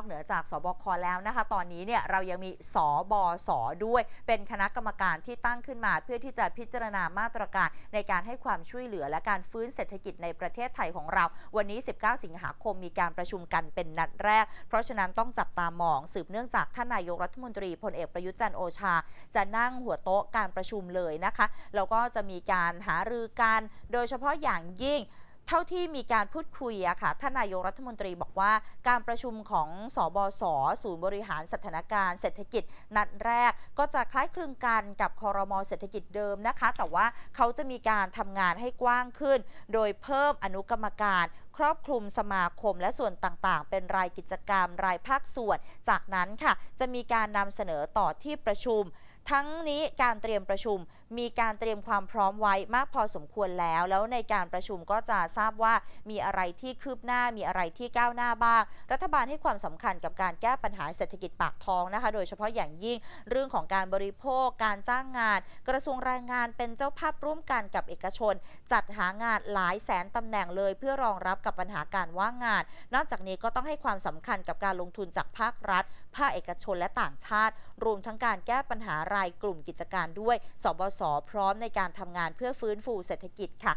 นอกเหนือจากสบคแล้วนะคะ ตอนนี้เนี่ยเรายังมีสบสด้วย เป็นคณะกรรมการที่ตั้งขึ้นมาเพื่อที่จะพิจารณามาตรการในการให้ความช่วยเหลือและการฟื้นเศรษฐกิจในประเทศไทยของเรา วันนี้ 19 สิงหาคมมีการประชุมกันเป็นนัดแรก เพราะฉะนั้นต้องจับตามองสืบเนื่องจากท่านนายกรัฐมนตรีพลเอกประยุทธ์จันโอชา จะนั่งหัวโต๊ะการประชุมเลยนะคะแล้วก็จะมีการหารือกันโดยเฉพาะอย่างยิ่ง เท่าที่มีการพูดคุยอะค่ะท่านนายกรัฐมนตรีบอกว่า การประชุมของสบสศูนย์บริหารสถานการณ์เศรษฐกิจ นัดแรกก็จะคล้ายคลึงกันกับคอรมอเศรษฐกิจเดิมนะคะ แต่ว่าเขาจะมีการทำงานให้กว้างขึ้น โดยเพิ่มอนุกรรมการครอบคลุมสมาคมและส่วนต่างๆ เป็นรายกิจกรรมรายภาคส่วน จากนั้นค่ะ จะมีการนำเสนอต่อที่ประชุม ทั้งนี้การเตรียมประชุมมีการเตรียมความพร้อมไว้มากพอสมควรแล้ว แล้วในการประชุมก็จะทราบว่ามีอะไรที่คืบหน้ามีอะไรที่ก้าวหน้าบ้าง รัฐบาลให้ความสำคัญกับการแก้ปัญหาเศรษฐกิจปากท้องนะคะ โดยเฉพาะอย่างยิ่งเรื่องของการบริโภค การจ้างงาน กระทรวงแรงงานเป็นเจ้าภาพร่วมกันกับเอกชน จัดหางานหลายแสนตำแหน่งเลย เพื่อรองรับกับปัญหาการว่างงาน นอกจากนี้ก็ต้องให้ความสำคัญกับการลงทุนจากภาครัฐ ภาคเอกชนและต่างชาติ รวมทั้งการแก้ปัญหาราายกลุ่มกิจการด้วย สบสพร้อมในการทำงานเพื่อฟื้นฟูเศรษฐกิจค่ะ